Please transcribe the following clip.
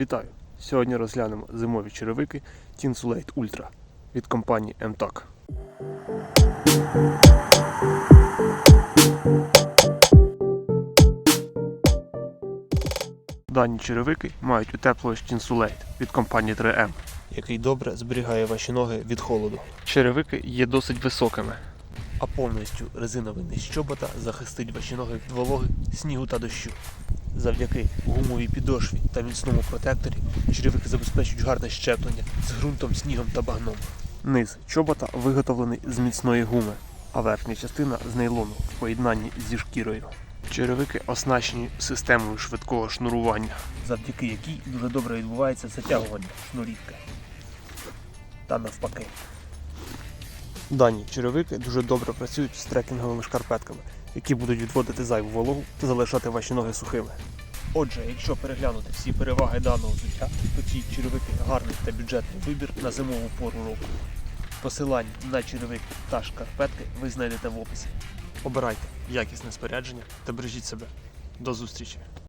Вітаю! Сьогодні розглянемо зимові черевики Tinsulate Ultra від компанії MTAC. Дані черевики мають утеплювач Tinsulate від компанії 3M, який добре зберігає ваші ноги від холоду. Черевики є досить високими, а повністю резиновий низ чобота захистить ваші ноги від вологи, снігу та дощу. Завдяки гумовій підошві та міцному протекторі черевики забезпечують гарне щеплення з ґрунтом, снігом та багном. Низ чобота виготовлений з міцної гуми, а верхня частина з нейлону в поєднанні зі шкірою. Черевики оснащені системою швидкого шнурування, завдяки якій дуже добре відбувається затягування шнурівки. Та навпаки. Дані черевики дуже добре працюють з трекінговими шкарпетками, які будуть відводити зайву вологу та залишати ваші ноги сухими. Отже, якщо переглянути всі переваги даного взуття, то ці черевики гарний та бюджетний вибір на зимову пору року. Посилання на черевики та шкарпетки ви знайдете в описі. Обирайте якісне спорядження та бережіть себе. До зустрічі!